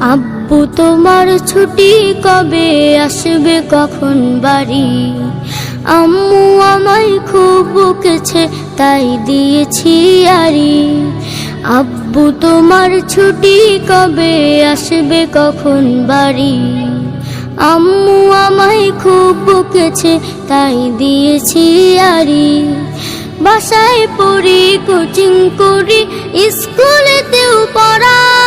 আব্বু, তোমার ছুটি কবে আসবে কখন বাড়ি? আম্মু আমায় খুব বকেছে, তাই দিয়েছি আরি। আব্বু, তোমার ছুটি কবে আসবে কখন বাড়ি? আম্মু আমায় খুব বকেছে, তাই দিয়েছি আরি। বাসায় পড়ি, কোচিং করি, স্কুলেতেও পড়া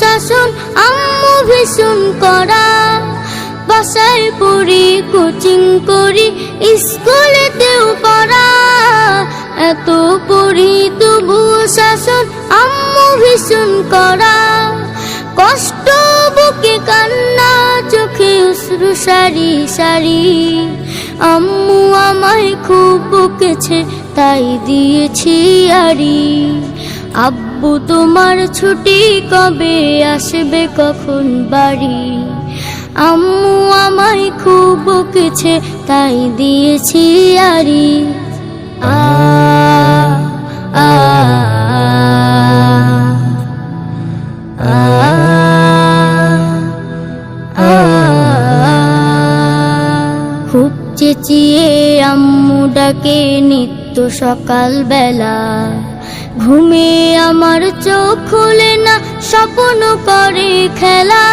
শাসন আম্মু ভীষণ করা। বাসায় পড়ি কোচিং করি, স্কুলেতেও পড়া। এত পড়ি তবু শাসন আম্মু ভীষণ করা। কষ্ট বুকে কান্না, চোখে অশ্রু সারি সারি। আম্মু আমায় খুব বকেছে, তাই দিয়েছি আরি আব্বু, তোমার ছুটি কবে আসবে কখন বাড়ি? আম্মু আমায় খুব বকেছে, তাই দিয়েছি আরি। আ আ খুব চেঁচিয়ে আম্মু ডাকে, নিত্য সকাল বেলা ঘুমে আমার চোখ খুলে না, স্বপ্ন করে খেলা।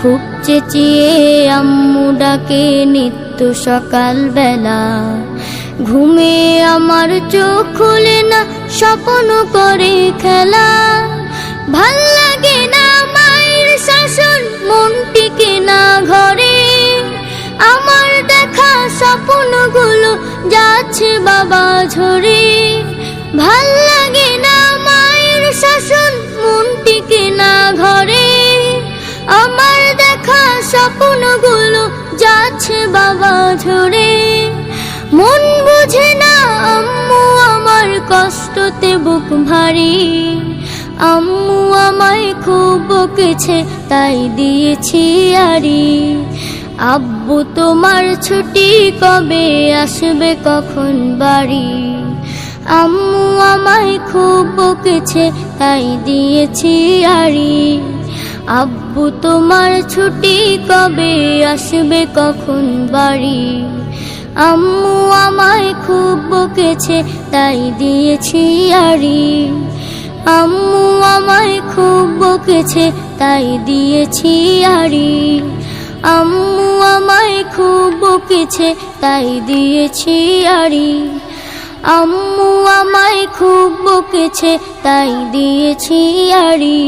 খুব চেঁচিয়ে আম্মু ডাকে নিত্য সকাল বেলা ঘুমে আমার চোখ খুলে না, স্বপ্ন করে খেলা। ভালো বাবা ঝরে। ভালো লাগে না মায়ের শাসন, মন টিকে না ঘরে। আমার দেখা স্বপ্নগুলো যাচ্ছে বাবা ঝরে। মন বুঝে না আম্মু আমার কষ্টতে বুক ভারী। আম্মু আমায় খুব বকেছে, তাই দিয়েছি আরি আব্বু, তোমার ছুটি কবে আসবে কখন বাড়ি? আম্মু আমায় খুব বকেছে, তাই দিয়েছি আরি আব্বু, তোমার ছুটি কবে আসবে কখন বাড়ি? আম্মু আমায় খুব বকেছে, তাই দিয়েছি আরি আম্মু আমায় খুব বকেছে, তাই দিয়েছি আরি আম্মু আমায় খুব বকেছে তাই দিয়েছি আরি আম্মু আমায় খুব বকেছে তাই দিয়েছি আরি